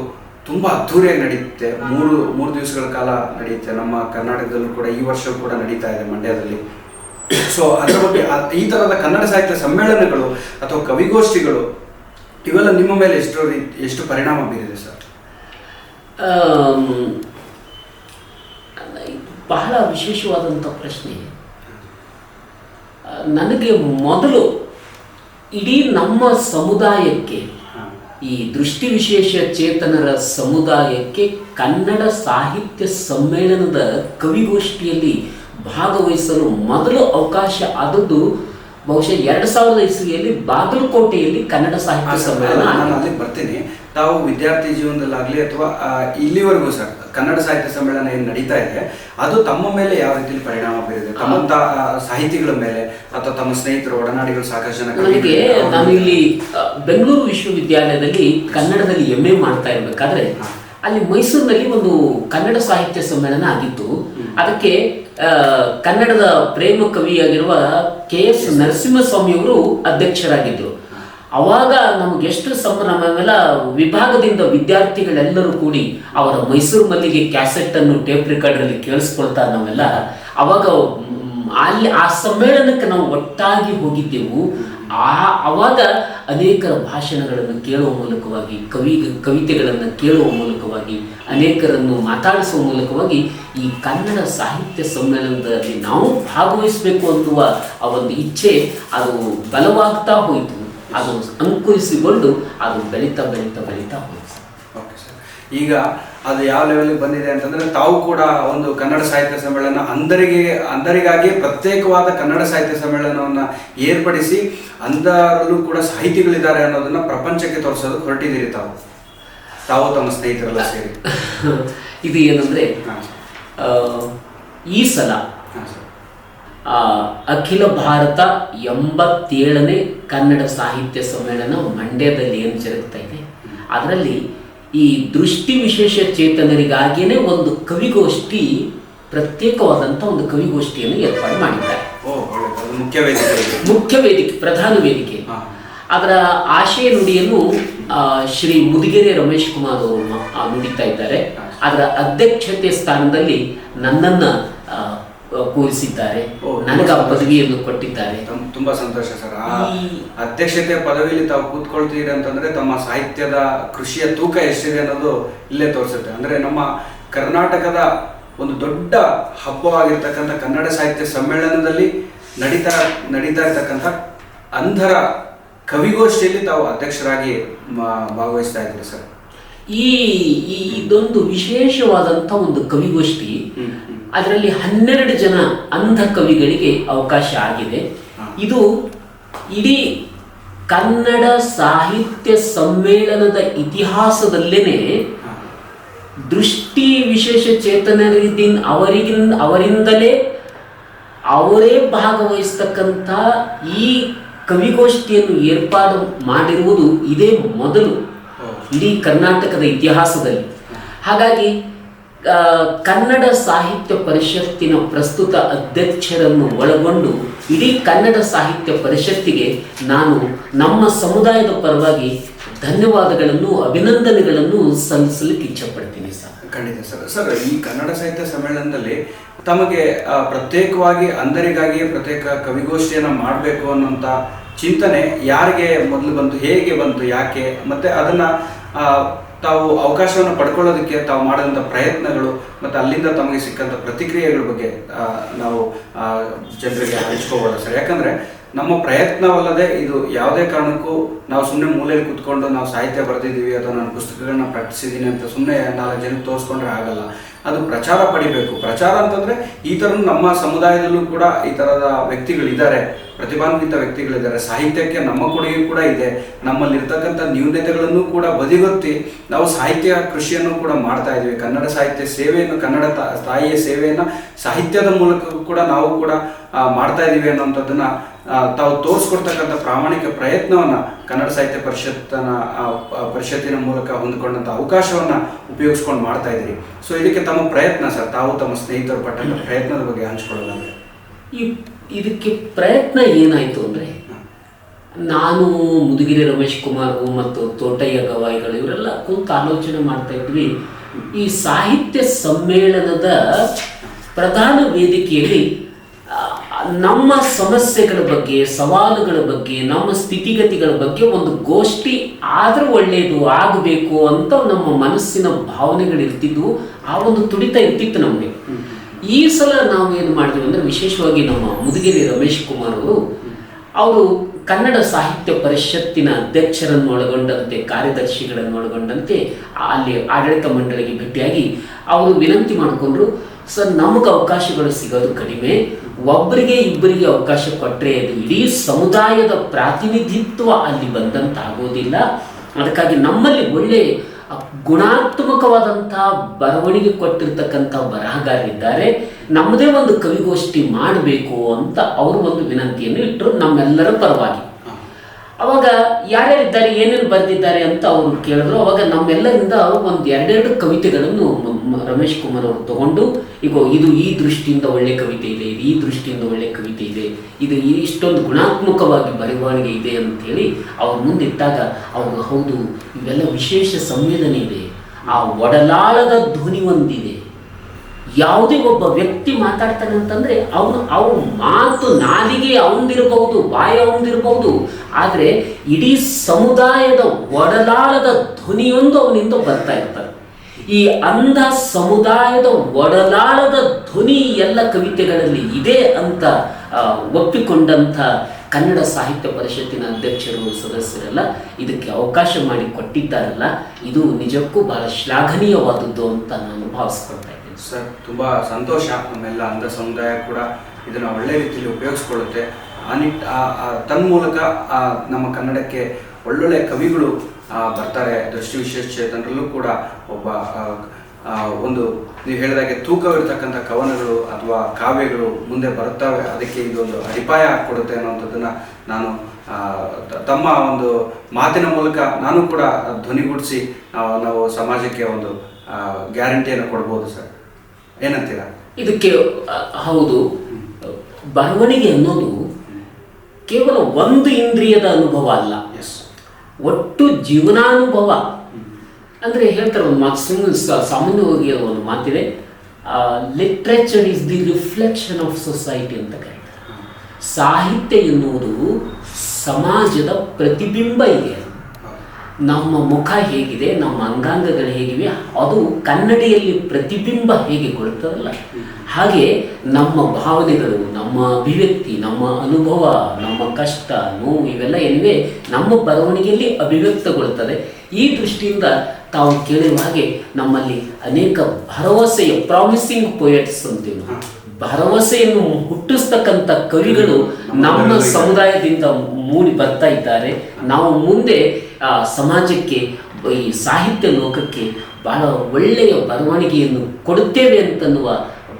ತುಂಬ ಅದ್ಧೂರಿಯಾಗಿ ನಡೆಯುತ್ತೆ ಮೂರು ಮೂರು ದಿವಸಗಳ ಕಾಲ ನಡೆಯುತ್ತೆ ನಮ್ಮ ಕರ್ನಾಟಕದಲ್ಲೂ ಕೂಡ ಈ ವರ್ಷವೂ ಕೂಡ ನಡೀತಾ ಇದೆ ಮಂಡ್ಯದಲ್ಲಿ. ಸೊ ಅದರ ಬಗ್ಗೆ ಈ ಥರದ ಕನ್ನಡ ಸಾಹಿತ್ಯ ಸಮ್ಮೇಳನಗಳು ಅಥವಾ ಕವಿಗೋಷ್ಠಿಗಳು, ಇವೆಲ್ಲ ನಿಮ್ಮ ಮೇಲೆ ಎಷ್ಟು ಎಷ್ಟು ಪರಿಣಾಮ ಬೀರಿದೆ ಸರ್? ಬಹಳ ವಿಶೇಷವಾದಂಥ ಪ್ರಶ್ನೆ. ನನಗೆ ಮೊದಲು ಇಡೀ ನಮ್ಮ ಸಮುದಾಯಕ್ಕೆ ಈ ದೃಷ್ಟಿ ವಿಶೇಷ ಚೇತನರ ಸಮುದಾಯಕ್ಕೆ ಕನ್ನಡ ಸಾಹಿತ್ಯ ಸಮ್ಮೇಳನದ ಕವಿಗೋಷ್ಠಿಯಲ್ಲಿ ಭಾಗವಹಿಸಲು ಮೊದಲು ಅವಕಾಶ ಆದದ್ದು ಬಹುಶಃ ಎರಡು ಸಾವಿರದ ಇಸ್ವಿಯಲ್ಲಿ ಬಾಗಲಕೋಟೆಯಲ್ಲಿ ಕನ್ನಡ ಸಾಹಿತ್ಯ ಸಮ್ಮೇಳನ ಬರ್ತೇನೆ. ತಾವು ವಿದ್ಯಾರ್ಥಿ ಜೀವನದಲ್ಲಾಗಲಿ ಅಥವಾ ಇಲ್ಲಿವರೆಗೂ ಸರ್ ಕನ್ನಡ ಸಾಹಿತ್ಯ ಸಮ್ಮೇಳನ ಏನು ನಡೀತಾ ಇದೆ ಅದು ತಮ್ಮ ಮೇಲೆ ಯಾವ ರೀತಿಯಲ್ಲಿ ಪರಿಣಾಮ ಬೀರಿದೆ? ತಮ್ಮಂತ ಸಾಹಿತಿಗಳ ಮೇಲೆ ಅಥವಾ ತಮ್ಮ ಸ್ನೇಹಿತರು ಒಡನಾಡಿಗಳು ಸಾಕಷ್ಟು ಜನ ನನಗೆ ನಾನು ಇಲ್ಲಿ ಬೆಂಗಳೂರು ವಿಶ್ವವಿದ್ಯಾಲಯದಲ್ಲಿ ಕನ್ನಡದಲ್ಲಿ ಎಂ ಎ ಮಾಡ್ತಾ ಇರಬೇಕಾದ್ರೆ ಅಲ್ಲಿ ಮೈಸೂರಿನಲ್ಲಿ ಒಂದು ಕನ್ನಡ ಸಾಹಿತ್ಯ ಸಮ್ಮೇಳನ ಆಗಿತ್ತು. ಅದಕ್ಕೆ ಕನ್ನಡದ ಪ್ರೇಮ ಕವಿಯಾಗಿರುವ ಕೆ ಎಸ್ ನರಸಿಂಹಸ್ವಾಮಿಯವರು ಅಧ್ಯಕ್ಷರಾಗಿದ್ದರು. ಅವಾಗ ನಮ್ಗೆ ಎಷ್ಟು ಸಂಭ್ರಮ ನಾವೆಲ್ಲ ವಿಭಾಗದಿಂದ ವಿದ್ಯಾರ್ಥಿಗಳೆಲ್ಲರೂ ಕೂಡಿ ಅವರ ಮೈಸೂರು ಮಲ್ಲಿಗೆ ಕ್ಯಾಸೆಟ್ ಅನ್ನು ಟೇಪ್ ರೆಕಾರ್ಡರಲ್ಲಿ ಕೇಳಿಸ್ಕೊಳ್ತಾ ನಾವೆಲ್ಲ, ಅವಾಗ ಅಲ್ಲಿ ಆ ಸಮ್ಮೇಳನಕ್ಕೆ ನಾವು ಒಟ್ಟಾಗಿ ಹೋಗಿದ್ದೆವು. ಆ, ಅವಾಗ ಅನೇಕರ ಭಾಷಣಗಳನ್ನು ಕೇಳುವ ಮೂಲಕವಾಗಿ, ಕವಿ, ಕವಿತೆಗಳನ್ನು ಕೇಳುವ ಮೂಲಕವಾಗಿ, ಅನೇಕರನ್ನು ಮಾತಾಡಿಸುವ ಮೂಲಕವಾಗಿ ಈ ಕನ್ನಡ ಸಾಹಿತ್ಯ ಸಮ್ಮೇಳನದಲ್ಲಿ ನಾವು ಭಾಗವಹಿಸಬೇಕು ಅನ್ನುವ ಆ ಒಂದು ಇಚ್ಛೆ ಅದು ಬಲವಾಗ್ತಾ ಹೋಯಿತು. ಅದು ಅಂಕುರಿಸಿಕೊಂಡು ಅದು ಬೆಳೀತಾ ಬೆಳೀತಾ ಬೆಳೀತಾ ಹೋಗುತ್ತೆ ಓಕೆ ಸರ್ ಈಗ ಅದು ಯಾವ ಲೆವೆಲ್ಗೆ ಬಂದಿದೆ ಅಂತಂದ್ರೆ ತಾವು ಕೂಡ ಒಂದು ಕನ್ನಡ ಸಾಹಿತ್ಯ ಸಮ್ಮೇಳನ ಅಂಧರಿಗೆ ಅಂಧರಿಗಾಗಿ ಪ್ರತ್ಯೇಕವಾದ ಕನ್ನಡ ಸಾಹಿತ್ಯ ಸಮ್ಮೇಳನವನ್ನು ಏರ್ಪಡಿಸಿ ಅಂಧರಲ್ಲೂ ಕೂಡ ಸಾಹಿತಿಗಳಿದ್ದಾರೆ ಅನ್ನೋದನ್ನ ಪ್ರಪಂಚಕ್ಕೆ ತೋರಿಸೋದು ಹೊರಟಿದ್ದೀರಿ ತಾವು. ತಾವು ತಮ್ಮ ಸ್ನೇಹಿತರೆಲ್ಲ ಸೇರಿ. [laughs] ಇದು ಏನಂದ್ರೆ ಈ ಸಲ ಹಾಂ ಸರ್ ಆ, ಅಖಿಲ ಭಾರತ ಎಂಬತ್ತೇಳನೇ ಕನ್ನಡ ಸಾಹಿತ್ಯ ಸಮ್ಮೇಳನ ಮಂಡ್ಯದಲ್ಲಿ ಏನು ಜರುಗ್ತಾ ಇದೆ? ಅದರಲ್ಲಿ ಈ ದೃಷ್ಟಿ ವಿಶೇಷ ಚೇತನರಿಗಾಗಿಯೇ ಒಂದು ಕವಿಗೋಷ್ಠಿ ಪ್ರತ್ಯೇಕವಾದಂಥ ಒಂದು ಕವಿಗೋಷ್ಠಿಯನ್ನು ಏರ್ಪಾಡು ಮಾಡಿದ್ದಾರೆ. ಮುಖ್ಯ ವೇದಿಕೆ ಮುಖ್ಯ ವೇದಿಕೆ ಪ್ರಧಾನ ವೇದಿಕೆ. ಅದರ ಆಶಯ ನುಡಿಯನ್ನು ಶ್ರೀ ಮುದಿಗೆರೆ ರಮೇಶ್ ಕುಮಾರ್ ಅವರು ನುಡಿತಾ ಇದ್ದಾರೆ. ಅದರ ಅಧ್ಯಕ್ಷತೆ ಸ್ಥಾನದಲ್ಲಿ ನನ್ನನ್ನ ಕೂರಿಸಿದ್ದಾರೆ. ನನಗೆ ಆ ಪದವಿಯನ್ನು ಕೊಟ್ಟಿದ್ದಾರೆ. ತುಂಬಾ ಸಂತೋಷ ಸರ್. ಆ ಅಧ್ಯಕ್ಷತೆ ಪದವಿಯಲ್ಲಿ ತಾವು ಕೂತ್ಕೊಳ್ತೀರಿ ಅಂತಂದ್ರೆ ತಮ್ಮ ಸಾಹಿತ್ಯದ ಕೃಷಿಯ ತೂಕ ಎಷ್ಟಿದೆ ಅನ್ನೋದು ಇಲ್ಲೇ ತೋರಿಸುತ್ತೆ. ಅಂದ್ರೆ ನಮ್ಮ ಕರ್ನಾಟಕದ ಒಂದು ದೊಡ್ಡ ಹಬ್ಬವಾಗಿರ್ತಕ್ಕಂಥ ಕನ್ನಡ ಸಾಹಿತ್ಯ ಸಮ್ಮೇಳನದಲ್ಲಿ ನಡೀತಾ ನಡೀತಾ ಇರ್ತಕ್ಕಂಥ ಅಂಧರ ಕವಿಗೋಷ್ಠಿಯಲ್ಲಿ ತಾವು ಅಧ್ಯಕ್ಷರಾಗಿ ಭಾಗವಹಿಸ್ತಾ ಇದ್ದೀರಿ ಸರ್. ಈ ಇದೊಂದು ವಿಶೇಷವಾದಂಥ ಒಂದು ಕವಿಗೋಷ್ಠಿ. ಅದರಲ್ಲಿ ಹನ್ನೆರಡು ಜನ ಅಂಧ ಕವಿಗಳಿಗೆ ಅವಕಾಶ ಆಗಿದೆ. ಇದು ಇಡೀ ಕನ್ನಡ ಸಾಹಿತ್ಯ ಸಮ್ಮೇಳನದ ಇತಿಹಾಸದಲ್ಲೇನೆ ದೃಷ್ಟಿ ವಿಶೇಷ ಚೇತನರಿದ್ದ ಅವರಿಗಿನ್ ಅವರಿಂದಲೇ ಅವರೇ ಭಾಗವಹಿಸ್ತಕ್ಕಂಥ ಈ ಕವಿಗೋಷ್ಠಿಯನ್ನು ಏರ್ಪಾಡು ಮಾಡಿರುವುದು ಇದೇ ಮೊದಲು. ಇಡೀ ಕರ್ನಾಟಕದ ಇತಿಹಾಸದಲ್ಲಿ. ಹಾಗಾಗಿ ಕನ್ನಡ ಸಾಹಿತ್ಯ ಪರಿಷತ್ತಿನ ಪ್ರಸ್ತುತ ಅಧ್ಯಕ್ಷರನ್ನು ಒಳಗೊಂಡು ಇಡೀ ಕನ್ನಡ ಸಾಹಿತ್ಯ ಪರಿಷತ್ತಿಗೆ ನಾನು ನಮ್ಮ ಸಮುದಾಯದ ಪರವಾಗಿ ಧನ್ಯವಾದಗಳನ್ನು, ಅಭಿನಂದನೆಗಳನ್ನು ಸಲ್ಲಿಸಲಿಕ್ಕೆ ಇಚ್ಛಪಡ್ತೀನಿ ಸರ್. ಖಂಡಿತ ಸರ್. ಸರ್, ಈ ಕನ್ನಡ ಸಾಹಿತ್ಯ ಸಮ್ಮೇಳನದಲ್ಲಿ ತಮಗೆ ಪ್ರತ್ಯೇಕವಾಗಿ ಅಂದರಿಗಾಗಿ ಪ್ರತ್ಯೇಕ ಕವಿಗೋಷ್ಠಿಯನ್ನು ಮಾಡಬೇಕು ಅನ್ನೋಂಥ ಚಿಂತನೆ ಯಾರಿಗೆ ಮೊದಲು ಬಂತು, ಹೇಗೆ ಬಂತು, ಯಾಕೆ, ಮತ್ತೆ ಅದನ್ನ ತಾವು ಅವಕಾಶವನ್ನು ಪಡ್ಕೊಳ್ಳೋದಕ್ಕೆ ತಾವು ಮಾಡಿದಂಥ ಪ್ರಯತ್ನಗಳು, ಮತ್ತು ಅಲ್ಲಿಂದ ತಮಗೆ ಸಿಕ್ಕಂಥ ಪ್ರತಿಕ್ರಿಯೆಗಳ ಬಗ್ಗೆ ನಾವು ಜನರಿಗೆ ಹಂಚ್ಕೋಬೋದ ಸರ್? ಯಾಕಂದ್ರೆ ನಮ್ಮ ಪ್ರಯತ್ನವಲ್ಲದೆ ಇದು ಯಾವುದೇ ಕಾರಣಕ್ಕೂ ನಾವು ಸುಮ್ಮನೆ ಮೂಲೆಯಲ್ಲಿ ಕೂತ್ಕೊಂಡು ನಾವು ಸಾಹಿತ್ಯ ಬರೆದಿದ್ದೀವಿ ಅಥವಾ ನಾನು ಪುಸ್ತಕಗಳನ್ನ ಪ್ರಕಟಿಸಿದ್ದೀನಿ ಅಂತ ಸುಮ್ಮನೆ ನಾಲ್ಕು ಜನಕ್ಕೆ ತೋರಿಸ್ಕೊಂಡ್ರೆ ಆಗಲ್ಲ. ಅದು ಪ್ರಚಾರ ಪಡಿಬೇಕು. ಪ್ರಚಾರ ಅಂತಂದ್ರೆ ಈ ಥರ ನಮ್ಮ ಸಮುದಾಯದಲ್ಲೂ ಕೂಡ ಈ ಥರದ ವ್ಯಕ್ತಿಗಳಿದ್ದಾರೆ. ಪ್ರತಿಭಾನ್ವಿತ ವ್ಯಕ್ತಿಗಳಿದ್ದಾರೆ. ಸಾಹಿತ್ಯಕ್ಕೆ ನಮ್ಮ ಕೊಡುಗೆ ಕೂಡ ಇದೆ. ನಮ್ಮಲ್ಲಿ ಇರ್ತಕ್ಕಂಥ ನ್ಯೂನತೆಗಳನ್ನು ಕೂಡ ಬದಿಗೊತ್ತಿ ನಾವು ಸಾಹಿತ್ಯ ಕೃಷಿಯನ್ನು ಕೂಡ ಮಾಡ್ತಾ ಇದ್ದೀವಿ. ಕನ್ನಡ ಸಾಹಿತ್ಯ ಸೇವೆಯನ್ನು, ಕನ್ನಡ ತಾಯಿಯ ಸೇವೆಯನ್ನು ಸಾಹಿತ್ಯದ ಮೂಲಕ ಕೂಡ ನಾವು ಕೂಡ ಮಾಡ್ತಾ ಇದ್ದೀವಿ ಅನ್ನೋಂಥದ್ದನ್ನ ತಾವು ತೋರಿಸ್ಕೊಡ್ತಕ್ಕಂಥ ಪ್ರಾಮಾಣಿಕ ಪ್ರಯತ್ನವನ್ನ ಕನ್ನಡ ಸಾಹಿತ್ಯ ಪರಿಷತ್ತನ ಪರಿಷತ್ತಿನ ಮೂಲಕ ಹೊಂದಿಕೊಂಡಂಥ ಅವಕಾಶವನ್ನ ಉಪಯೋಗಿಸ್ಕೊಂಡು ಮಾಡ್ತಾ ಇದ್ದೀರಿ. ಸೊ ಇದಕ್ಕೆ ತಮ್ಮ ಪ್ರಯತ್ನ ಸರ್ ತಾವು ತಮ್ಮ ಸ್ನೇಹಿತರು ಪಟ್ಟಂತ ಪ್ರಯತ್ನದ ಬಗ್ಗೆ ಹಂಚ್ಕೊಳ್ಳೋದಂದ್ರೆ? ಈ ಇದಕ್ಕೆ ಪ್ರಯತ್ನ ಏನಾಯಿತು ಅಂದರೆ ನಾನು ಮುದುಗಿರಿ ರಮೇಶ್ ಕುಮಾರ್ ಮತ್ತು ತೋಟಯ್ಯ ಗವಾಯಿಗಳು ಇವರೆಲ್ಲ ಕೂತು ಆಲೋಚನೆ ಮಾಡ್ತಾ ಇದ್ವಿ. ಈ ಸಾಹಿತ್ಯ ಸಮ್ಮೇಳನದ ಪ್ರಧಾನ ವೇದಿಕೆಯಲ್ಲಿ ನಮ್ಮ ಸಮಸ್ಯೆಗಳ ಬಗ್ಗೆ, ಸವಾಲುಗಳ ಬಗ್ಗೆ, ನಮ್ಮ ಸ್ಥಿತಿಗತಿಗಳ ಬಗ್ಗೆ ಒಂದು ಗೋಷ್ಠಿ ಆದರೂ ಒಳ್ಳೆಯದು ಆಗಬೇಕು ಅಂತ ನಮ್ಮ ಮನಸ್ಸಿನ ಭಾವನೆಗಳು ಇರ್ತಿದ್ವು. ಆ ಒಂದು ತುಡಿತ ಇರ್ತಿತ್ತು ನಮಗೆ. ಈ ಸಲ ನಾವು ಏನು ಮಾಡಿದ್ವಿ ಅಂದರೆ ವಿಶೇಷವಾಗಿ ನಮ್ಮ ಮುದುಗಿರಿ ರಮೇಶ್ ಕುಮಾರ್ ಅವರು ಅವರು ಕನ್ನಡ ಸಾಹಿತ್ಯ ಪರಿಷತ್ತಿನ ಅಧ್ಯಕ್ಷರನ್ನು ಒಳಗೊಂಡಂತೆ ಕಾರ್ಯದರ್ಶಿಗಳನ್ನು ಒಳಗೊಂಡಂತೆ ಅಲ್ಲಿ ಆಡಳಿತ ಮಂಡಳಿಗೆ ಭೇಟಿಯಾಗಿ ಅವರು ವಿನಂತಿ ಮಾಡಿಕೊಂಡ್ರು. ಸರ್ ನಮಗೆ ಅವಕಾಶಗಳು ಸಿಗೋದು ಕಡಿಮೆ. ಒಬ್ಬರಿಗೆ ಇಬ್ಬರಿಗೆ ಅವಕಾಶ ಕೊಟ್ಟರೆ ಅದು ಇಡೀ ಸಮುದಾಯದ ಪ್ರಾತಿನಿಧಿತ್ವ ಅಲ್ಲಿ ಬಂದಂತಾಗೋದಿಲ್ಲ. ಅದಕ್ಕಾಗಿ ನಮ್ಮಲ್ಲಿ ಒಳ್ಳೆ ಗುಣಾತ್ಮಕವಾದಂತಹ ಬರವಣಿಗೆ ಕೊಟ್ಟಿರ್ತಕ್ಕಂಥ ಬರಹಗಾರರಿದ್ದಾರೆ. ನಮ್ಮದೇ ಒಂದು ಕವಿಗೋಷ್ಠಿ ಮಾಡಬೇಕು ಅಂತ ಅವರು ಒಂದು ವಿನಂತಿಯನ್ನು ಇಟ್ಟರು ನಮ್ಮೆಲ್ಲರ ಪರವಾಗಿ. ಅವಾಗ ಯಾರ್ಯಾರಿದ್ದಾರೆ, ಏನೇನು ಬರೆದಿದ್ದಾರೆ ಅಂತ ಅವರು ಕೇಳಿದ್ರು. ಅವಾಗ ನಮ್ಮೆಲ್ಲರಿಂದ ಒಂದು ಎರಡೆರಡು ಕವಿತೆಗಳನ್ನು ರಮೇಶ್ ಕುಮಾರ್ ಅವರು ತಗೊಂಡು ಈಗ ಇದು ಈ ದೃಷ್ಟಿಯಿಂದ ಒಳ್ಳೆ ಕವಿತೆ ಇದೆ, ಇದು ಈ ದೃಷ್ಟಿಯಿಂದ ಒಳ್ಳೆ ಕವಿತೆ ಇದೆ, ಇದು ಇಷ್ಟೊಂದು ಗುಣಾತ್ಮಕವಾಗಿ ಬರವಣಿಗೆ ಇದೆ ಅಂತ ಹೇಳಿ ಅವ್ರ ಮುಂದಿಟ್ಟಾಗ ಅವರು, ಹೌದು, ಇವೆಲ್ಲ ವಿಶೇಷ ಸಂವೇದನೆ ಇದೆ. ಆ ಒಡಲಾಳದ ಧ್ವನಿ ಒಂದಿದೆ. ಯಾವುದೇ ಒಬ್ಬ ವ್ಯಕ್ತಿ ಮಾತಾಡ್ತಾನೆ ಅಂತಂದ್ರೆ ಅವನು ಅವನ ಮಾತು ನಾಲಿಗೆ ಅವಂದಿರಬಹುದು, ಬಾಯ ಅವಂದಿರಬಹುದು. ಆದರೆ ಇಡೀ ಸಮುದಾಯದ ಒಡಲಾಳದ ಧ್ವನಿಯೊಂದು ಅವನಿಂದ ಬರ್ತಾ ಇರ್ತಾರೆ ಈ ಅಂಧ ಸಮುದಾಯದ ಒಡಲಾಳದ ಧ್ವನಿ ಎಲ್ಲ ಕವಿತೆಗಳಲ್ಲಿ ಇದೆ ಅಂತ ಒಪ್ಪಿಕೊಂಡಂಥ ಕನ್ನಡ ಸಾಹಿತ್ಯ ಪರಿಷತ್ತಿನ ಅಧ್ಯಕ್ಷರು, ಸದಸ್ಯರೆಲ್ಲ ಇದಕ್ಕೆ ಅವಕಾಶ ಮಾಡಿ ಕೊಟ್ಟಿದ್ದಾರಲ್ಲ. ಇದು ನಿಜಕ್ಕೂ ಬಹಳ ಶ್ಲಾಘನೀಯವಾದದ್ದು ಅಂತ ನಾನು ಭಾವಿಸ್ಕೊಳ್ತಾ ಇದ್ದೀನಿ. ಸರ್ ತುಂಬ ಸಂತೋಷ ನಮ್ಮೆಲ್ಲ ಅಂಧ ಸಮುದಾಯ ಕೂಡ ಇದನ್ನು ಒಳ್ಳೆ ರೀತಿಯಲ್ಲಿ ಉಪಯೋಗಿಸ್ಕೊಳ್ಳುತ್ತೆ. ಆ ತನ್ಮೂಲಕ, ಆ, ನಮ್ಮ ಕನ್ನಡಕ್ಕೆ ಒಳ್ಳೊಳ್ಳೆ ಕವಿಗಳು ಬರ್ತಾರೆ. ದೃಷ್ಟಿ ವಿಶೇಷ ಚೇತನರಲ್ಲೂ ಕೂಡ ಒಬ್ಬ ಒಂದು, ನೀವು ಹೇಳಿದಾಗೆ ತೂಕವಿರ್ತಕ್ಕಂಥ ಕವನಗಳು ಅಥವಾ ಕಾವ್ಯಗಳು ಮುಂದೆ ಬರುತ್ತವೆ. ಅದಕ್ಕೆ ಇದೊಂದು ಅಡಿಪಾಯ ಕೊಡುತ್ತೆ ಅನ್ನೋಂಥದ್ದನ್ನ ನಾನು ತಮ್ಮ ಒಂದು ಮಾತಿನ ಮೂಲಕ ನಾನು ಕೂಡ ಧ್ವನಿಗೂಡಿಸಿ ನಾವು ಸಮಾಜಕ್ಕೆ ಒಂದು ಗ್ಯಾರಂಟಿಯನ್ನು ಕೊಡ್ಬೋದು ಸರ್. ಏನಂತೀರಾ? ಇದಕ್ಕೆ ಹೌದು. ಬರವಣಿಗೆ ಅನ್ನೋದು ಕೇವಲ ಒಂದು ಇಂದ್ರಿಯದ ಅನುಭವ ಅಲ್ಲ. ಎಸ್ ಒಟ್ಟು ಜೀವನಾನುಭವ. ಅಂದರೆ ಹೇಳ್ತಾರೆ ಒಂದು ಮಾತು ಸುಮ್ಮನೆ ಸಾಮಾನ್ಯವಾಗಿ ಒಂದು ಮಾತಿದೆ. Literature is the reflection of society ಅಂತ ಕರೀತಾರೆ. ಸಾಹಿತ್ಯ ಎನ್ನುವುದು ಸಮಾಜದ ಪ್ರತಿಬಿಂಬ ಇದೆ. ನಮ್ಮ ಮುಖ ಹೇಗಿದೆ ನಮ್ಮ ಅಂಗಾಂಗಗಳು ಹೇಗಿವೆ ಅದು ಕನ್ನಡಿಯಲ್ಲಿ ಪ್ರತಿಬಿಂಬ ಹೇಗೆ ಕೊಡುತ್ತದಲ್ಲ? ಹಾಗೆ ನಮ್ಮ ಭಾವನೆಗಳು ನಮ್ಮ ಅಭಿವ್ಯಕ್ತಿ ನಮ್ಮ ಅನುಭವ ನಮ್ಮ ಕಷ್ಟ ನೋವು ಇವೆಲ್ಲ ಏನಿವೆ ನಮ್ಮ ಬರವಣಿಗೆಯಲ್ಲಿ ಅಭಿವ್ಯಕ್ತಗೊಳ್ಳುತ್ತದೆ ಈ ದೃಷ್ಟಿಯಿಂದ ತಾವು ಕೇಳಿರುವ ಹಾಗೆ ನಮ್ಮಲ್ಲಿ ಅನೇಕ ಭರವಸೆಯ ಪ್ರಾಮಿಸಿಂಗ್ ಪೊಯೆಟ್ಸ್ ಅಂತೀವಿ ನಾವು. ಭರವಸೆಯನ್ನು ಹುಟ್ಟಿಸ್ತಕ್ಕಂಥ ಕವಿಗಳು ನಮ್ಮ ಸಮುದಾಯದಿಂದ ಮೂಡಿ ಬರ್ತಾ ಇದ್ದಾರೆ. ನಾವು ಮುಂದೆ ಸಮಾಜಕ್ಕೆ ಈ ಸಾಹಿತ್ಯ ಲೋಕಕ್ಕೆ ಬಹಳ ಒಳ್ಳೆಯ ಬರವಣಿಗೆಯನ್ನು ಕೊಡುತ್ತೇವೆ ಅಂತನ್ನುವ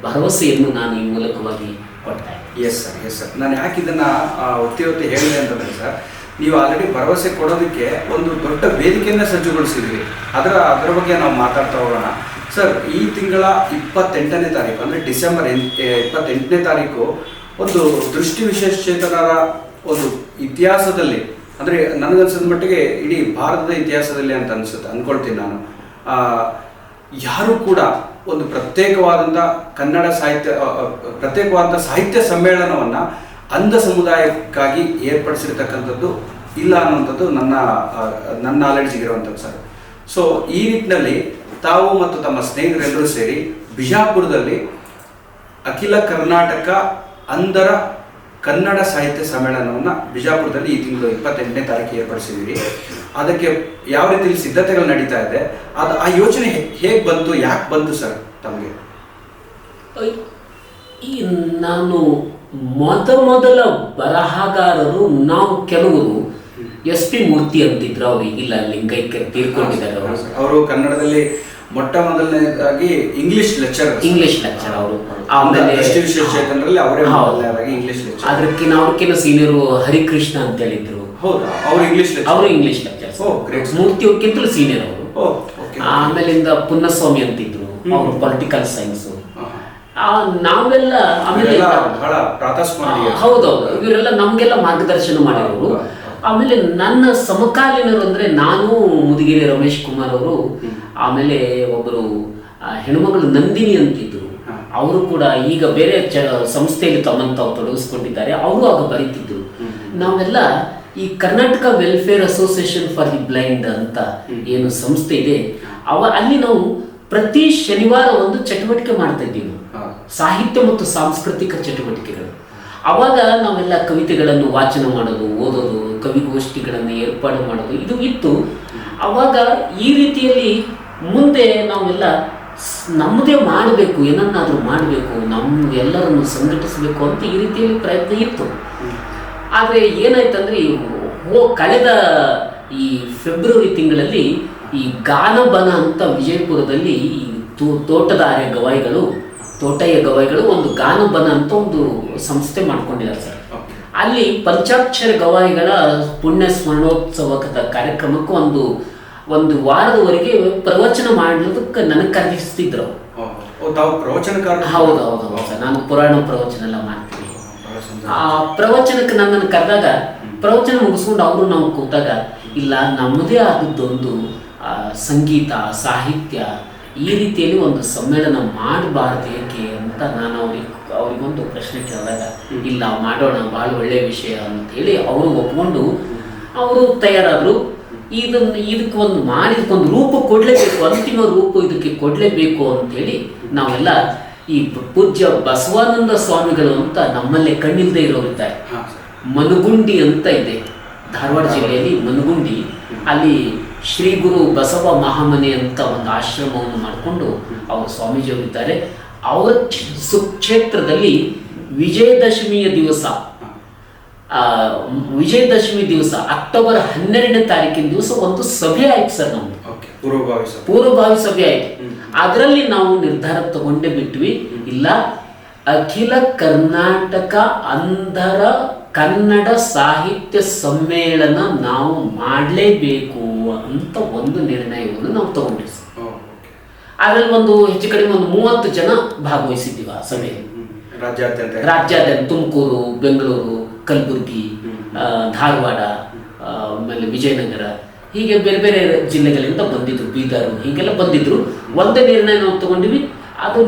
ಭರವಸೆಯನ್ನು ನಾನು ಈ ಮೂಲಕವಾಗಿ ಕೊಡ್ತಾ ಇದ್ದೀನಿ. ಎಸ್ ಸರ್ ಎಸ್ ಸರ್ ನಾನು ಯಾಕೆ ಇದನ್ನು ಒತ್ತಿ ಒತ್ತಿ ಹೇಳಿದೆ ಅಂತಂದ್ರೆ ಸರ್ ನೀವು ಆಲ್ರೆಡಿ ಭರವಸೆ ಕೊಡೋದಕ್ಕೆ ಒಂದು ದೊಡ್ಡ ವೇದಿಕೆಯನ್ನು ಸಜ್ಜುಗೊಳಿಸಿದ್ವಿ ಅದರ ಅದರ ಬಗ್ಗೆ ನಾವು ಮಾತಾಡ್ತಾ ಹೋಗೋಣ. ಸರ್ ಈ ತಿಂಗಳ ಇಪ್ಪತ್ತೆಂಟನೇ ತಾರೀಕು ಅಂದರೆ ಡಿಸೆಂಬರ್ ಎಂ- ಎ, ಇಪ್ಪತ್ತೆಂಟನೇ ತಾರೀಕು ಒಂದು ದೃಷ್ಟಿ ವಿಶೇಷಚೇತನರ ಒಂದು ಇತಿಹಾಸದಲ್ಲಿ ಅಂದರೆ ನನಗನ್ಸಿದ ಮಟ್ಟಿಗೆ ಇಡೀ ಭಾರತದ ಇತಿಹಾಸದಲ್ಲಿ ಅಂತ ಅನ್ಸುತ್ತೆ ಅಂದ್ಕೊಳ್ತೀನಿ ನಾನು. ಯಾರು ಕೂಡ ಒಂದು ಪ್ರತ್ಯೇಕವಾದಂಥ ಕನ್ನಡ ಸಾಹಿತ್ಯ ಪ್ರತ್ಯೇಕವಾದಂಥ ಸಾಹಿತ್ಯ ಸಮ್ಮೇಳನವನ್ನ ಅಂಧ ಸಮುದಾಯಕ್ಕಾಗಿ ಏರ್ಪಡಿಸಿರ್ತಕ್ಕಂಥದ್ದು ಇಲ್ಲ ಅನ್ನುವಂಥದ್ದು ನನ್ನ ನನ್ನ ನಾಲೆಡ್ಜ್ಗೆ ಇರುವಂಥದ್ದು ಸರ್. ಸೊ ಈ ನಿಟ್ಟಿನಲ್ಲಿ ತಾವು ಮತ್ತು ತಮ್ಮ ಸ್ನೇಹಿತರೆಲ್ಲರೂ ಸೇರಿ ಬಿಜಾಪುರದಲ್ಲಿ ಅಖಿಲ ಕರ್ನಾಟಕ ಅಂಧರ ಕನ್ನಡ ಸಾಹಿತ್ಯ ಸಮ್ಮೇಳನವನ್ನು ಬಿಜಾಪುರದಲ್ಲಿ ಈ ತಿಂಗಳು ಇಪ್ಪತ್ತೆಂಟನೇ ತಾರೀಕು ಏರ್ಪಡಿಸಿದ್ದೀವಿ. ಅದಕ್ಕೆ ಯಾವ ರೀತಿಯಲ್ಲಿ ಸಿದ್ಧತೆಗಳು ನಡೀತಾ ಇದೆ ಅದು ಆ ಯೋಚನೆ ಹೇಗೆ ಬಂತು ಯಾಕೆ ಬಂತು ಸರ್ ತಮಗೆ? ಈ ನಾನು ಮೊದ ಮೊದಲ ಬರಹಗಾರರು ನಾವು ಕೆಲವರು. ಎಸ್ ಪಿ ಮೂರ್ತಿ ಅಂತಿದ್ರು ಅವ್ರು ಈಗಿಲ್ಲ ಲಿಂಗೈಕ್ಯ ತೀರ್ಕೊಂಡಿದ್ದಾರೆ ಅವರು. ಅವರು ಕನ್ನಡದಲ್ಲಿ ಮೊಟ್ಟ ಮೊದಲನೇದಾಗಿ ಇಂಗ್ಲಿಷ್ ಲೆಕ್ಚರ್ ಇಂಗ್ಲಿಷ್ ಲೆಕ್ಚರ್ ಅವರು ಆಮೇಲೆ ಅವರೇ. ಮೊದಲನೇದಾಗಿ ಇಂಗ್ಲಿಷ್ ಲೆಕ್ಚರ್ ಅದಕ್ಕಿಂತ ಅವ್ರಕ್ಕಿಂತ ಸೀನಿಯರು ಹರಿಕೃಷ್ಣ ಅಂತ ಹೇಳಿದ್ರು ಹೌದಾ ಅವರು ಇಂಗ್ಲಿಷ್ ಲೆಕ್ಚರ್ ಅವರು English lecture oh, great Murthy ಅವ್ರಕ್ಕಿಂತಲೂ ಸೀನಿಯರ್ ಅವರು. ಆಮೇಲಿಂದ ಪುನ್ನಸ್ವಾಮಿ ಅಂತಿದ್ರು ಅವರು ಪೊಲಿಟಿಕಲ್ ಸೈನ್ಸ್. ನಾವೆಲ್ಲ ಆಮೇಲೆ ಹೌದೌದು. ಇವರೆಲ್ಲ ನಮ್ಗೆಲ್ಲ ಮಾರ್ಗದರ್ಶನ ಮಾಡಿರೋರು. ಆಮೇಲೆ ನನ್ನ ಸಮಕಾಲೀನರು ಅಂದ್ರೆ ನಾನು ಮುದುಗಿರಿ ರಮೇಶ್ ಕುಮಾರ್ ಅವರು ಆಮೇಲೆ ಒಬ್ಬರು ಹೆಣ್ಮಗಳು ನಂದಿನಿ ಅಂತಿದ್ರು. ಅವರು ಕೂಡ ಈಗ ಬೇರೆ ಚ ಸಂಸ್ಥೆಯಲ್ಲಿ ತಮ್ಮನ್ನು ತಾವು ತೊಡಗಿಸ್ಕೊಂಡಿದ್ದಾರೆ. ಅವರು ಆಗ ಬರೀತಿದ್ರು. ನಾವೆಲ್ಲ ಈ Karnataka welfare association for the blind ಅಂತ ಏನು ಸಂಸ್ಥೆ ಇದೆ. ಅವ ಅಲ್ಲಿ ನಾವು ಪ್ರತಿ ಶನಿವಾರ ಒಂದು ಚಟುವಟಿಕೆ ಮಾಡ್ತಾ ಇದ್ದೀವಿ. ನಾವು. ಸಾಹಿತ್ಯ ಮತ್ತು ಸಾಂಸ್ಕೃತಿಕ ಚಟುವಟಿಕೆಗಳು. ಅವಾಗ ನಾವೆಲ್ಲ ಕವಿತೆಗಳನ್ನು ವಾಚನ ಮಾಡೋದು ಓದೋದು ಕವಿಗೋಷ್ಠಿಗಳನ್ನು ಏರ್ಪಾಡು ಮಾಡೋದು ಇದು ಇತ್ತು. ಅವಾಗ ಈ ರೀತಿಯಲ್ಲಿ ಮುಂದೆ ನಾವೆಲ್ಲ ನಮ್ಮದೇ ಮಾಡಬೇಕು ಏನನ್ನಾದರೂ ಮಾಡಬೇಕು ನಮ್ಗೆಲ್ಲರನ್ನು ಸಂಘಟಿಸಬೇಕು ಅಂತ ಈ ರೀತಿಯಲ್ಲಿ ಪ್ರಯತ್ನ ಇತ್ತು. ಆದರೆ ಏನಾಯ್ತಂದ್ರೆ ಓ ಹೋ ಕಳೆದ ಈ ಫೆಬ್ರವರಿ ತಿಂಗಳಲ್ಲಿ ಈ ಗಾನಬನ ಅಂತ ವಿಜಯಪುರದಲ್ಲಿ ಈ ತೋ- ತೋಟದಾರ್ಯ ಗವಾಯಿಗಳು ತೋಟಯ್ಯ ಗವಾಯಿಗಳು ಒಂದು ಗಾನಬನ ಅಂತ ಒಂದು ಸಂಸ್ಥೆ ಮಾಡ್ಕೊಂಡಿದ್ದಾರೆ ಸರ್. ಅಲ್ಲಿ ಪಂಚಾಕ್ಷರ ಗವಾಯಿಗಳ ಪುಣ್ಯ ಸ್ಮರಣೋತ್ಸವದ ಕಾರ್ಯಕ್ರಮಕ್ಕೆ ಒಂದು ಒಂದು ವಾರದವರೆಗೆ ಪ್ರವಚನ ಮಾಡೋದಕ್ಕೆ ನನಗೆ ಕರೆದಿಸ್ತಿದ್ರು ತಾವು ಹೌದು ಹೌದು ಹೌದು ನಾನು ಪುರಾಣ ಪ್ರವಚನ ಎಲ್ಲ ಮಾಡ್ತೀನಿ. ಆ ಪ್ರವಚನಕ್ಕೆ ನನ್ನನ್ನು ಕರೆದಾಗ ಪ್ರವಚನ ಮುಗಿಸ್ಕೊಂಡು ಅವರು ನಾವು ಕೂತಾಗ ಇಲ್ಲ ನಮ್ಮದೇ ಆದದ್ದೊಂದು ಸಂಗೀತ ಸಾಹಿತ್ಯ ಈ ರೀತಿಯಲ್ಲಿ ಒಂದು ಸಮ್ಮೇಳನ ಮಾಡಬಾರ್ದು ಏಕೆ ಅಂತ ನಾನು ಅವ್ರಿಗೆ ಅವ್ರಿಗೊಂದು ಪ್ರಶ್ನೆ ಕೇಳಿದಾಗ ಇಲ್ಲ ಮಾಡೋಣ ಭಾಳ ಒಳ್ಳೆಯ ವಿಷಯ ಅಂತ ಹೇಳಿ ಅವರು ಒಪ್ಕೊಂಡು ಅವರು ತಯಾರಾದರು. ಇದನ್ನು ಇದಕ್ಕೆ ಒಂದು ಮಾಡಿ ಇದಕ್ಕೊಂದು ರೂಪ ಕೊಡಲೇಬೇಕು ಅಂತಿಮ ರೂಪ ಇದಕ್ಕೆ ಕೊಡಲೇಬೇಕು ಅಂತೇಳಿ ನಾವೆಲ್ಲ ಈ ಪೂಜ್ಯ ಬಸವಾನಂದ ಸ್ವಾಮಿಗಳು ಅಂತ ನಮ್ಮಲ್ಲೇ ಕಣ್ಣಿಲ್ದೇ ಇರೋರಿದ್ದಾರೆ ಮನುಗುಂಡಿ. ಅಂತ ಇದೆ. ಧಾರವಾಡ ಜಿಲ್ಲೆಯಲ್ಲಿ ಮನುಗುಂಡಿ. ಅಲ್ಲಿ ಶ್ರೀ ಗುರು ಬಸವ ಮಹಾಮನೆ ಅಂತ ಒಂದು ಆಶ್ರಮವನ್ನು ಮಾಡಿಕೊಂಡು ಅವರು ಸ್ವಾಮೀಜಿಯವರಿದ್ದಾರೆ ಅವರ ಸುಕ್ಷೇತ್ರದಲ್ಲಿ ವಿಜಯದಶಮಿಯ ದಿವಸ ವಿಜಯದಶಮಿ ದಿವಸ ಅಕ್ಟೋಬರ್ ಹನ್ನೆರಡನೇ ತಾರೀಕಿನ ದಿವಸ ಒಂದು ಸಭೆ ಆಯ್ತು ಸರ್ ನಮ್ದು. ಓಕೆ ಪೂರ್ವಭಾವಿ ಸಭೆ. ಆಯ್ತು. ಅದರಲ್ಲಿ ನಾವು ನಿರ್ಧಾರ ತಗೊಂಡೇ ಬಿಟ್ವಿ. ಇಲ್ಲ ಅಖಿಲ ಕರ್ನಾಟಕ ಅಂಧರ ಕನ್ನಡ ಸಾಹಿತ್ಯ ಸಮ್ಮೇಳನ ನಾವು ಮಾಡಲೇಬೇಕು ಅಂತ ಒಂದು ನಿರ್ಣಯವನ್ನು ನಾವು ತಗೊಂಡಿವಿ ಸರ್. ಅದರಲ್ಲಿ ಒಂದು ಹೆಚ್ಚು ಕಡಿಮೆ ಒಂದು ಮೂವತ್ತು ಜನ ಭಾಗವಹಿಸಿದ್ದೀವಿ ಆ ಸಭೆಯಲ್ಲಿ. ರಾಜ್ಯಾದ್ಯಂತ. ರಾಜ್ಯಾದ್ಯಂತ ತುಮಕೂರು ಬೆಂಗಳೂರು ಕಲಬುರಗಿ ಧಾರವಾಡ ಆಮೇಲೆ ವಿಜಯನಗರ ಹೀಗೆ ಬೇರೆ ಬೇರೆ ಜಿಲ್ಲೆಗಳಿಂದ ಬಂದಿದ್ರು ಬೀದರ್ ಹೀಗೆಲ್ಲ ಬಂದಿದ್ರು. ಒಂದೇ ನಿರ್ಣಯ ನಾವು ತಗೊಂಡಿವಿ. ಅದು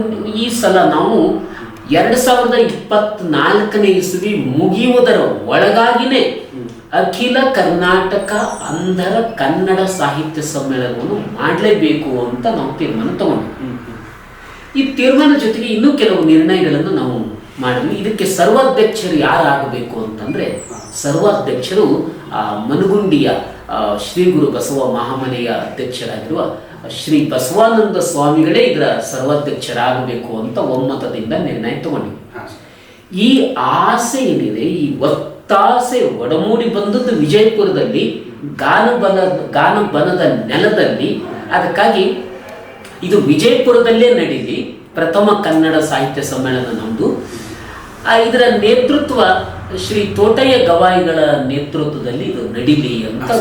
ಈ ಸಲ ನಾವು ಎರಡು ಸಾವಿರದ ಇಪ್ಪತ್ನಾಲ್ಕನೇ ಇಸ್ವಿ ಮುಗಿಯುವುದರ ಒಳಗಾಗಿನೇ ಅಖಿಲ ಕರ್ನಾಟಕ ಅಂಧರ ಕನ್ನಡ ಸಾಹಿತ್ಯ ಸಮ್ಮೇಳನವನ್ನು ಮಾಡಲೇಬೇಕು ಅಂತ ನಾವು ತೀರ್ಮಾನ ತಗೊಂಡ್ವಿ. ಈ ತೀರ್ಮಾನ ಜೊತೆಗೆ ಇನ್ನೂ ಕೆಲವು ನಿರ್ಣಯಗಳನ್ನು ನಾವು ಮಾಡಿದ್ವಿ. ಇದಕ್ಕೆ ಸರ್ವಾಧ್ಯಕ್ಷರು ಯಾರಾಗಬೇಕು ಅಂತಂದ್ರೆ, ಸರ್ವಾಧ್ಯಕ್ಷರು, ಆ, ಮನುಗುಂಡಿಯ ಶ್ರೀ ಗುರು ಬಸವ ಮಹಾಮನೆಯ ಅಧ್ಯಕ್ಷರಾಗಿರುವ ಶ್ರೀ ಬಸವಾನಂದ ಸ್ವಾಮಿಗಳೇ ಇದರ ಸರ್ವಾಧ್ಯಕ್ಷರಾಗಬೇಕು ಅಂತ ಒಮ್ಮತದಿಂದ ನಿರ್ಣಯ ತಗೊಂಡಿವಿ ಈ ಆಸೆ ಏನಿದೆ, ಈ ಒತ್ತಾಸೆ ಒಡಮೂಡಿ ಬಂದದ್ದು ವಿಜಯಪುರದಲ್ಲಿ, ಗಾನಬಲ, ಗಾನಬನದ ನೆಲದಲ್ಲಿ. ಅದಕ್ಕಾಗಿ ಇದು ವಿಜಯಪುರದಲ್ಲೇ ನಡೀಲಿ. ಪ್ರಥಮ ಕನ್ನಡ ಸಾಹಿತ್ಯ ಸಮ್ಮೇಳನ ನಮ್ಮದು ಇದರ ನೇತೃತ್ವ ಶ್ರೀ ತೋಟಯ್ಯ ಗವಾಯಿಗಳ ನೇತೃತ್ವದಲ್ಲಿ ಇದು ನಡೀಲಿ ಅಂತ.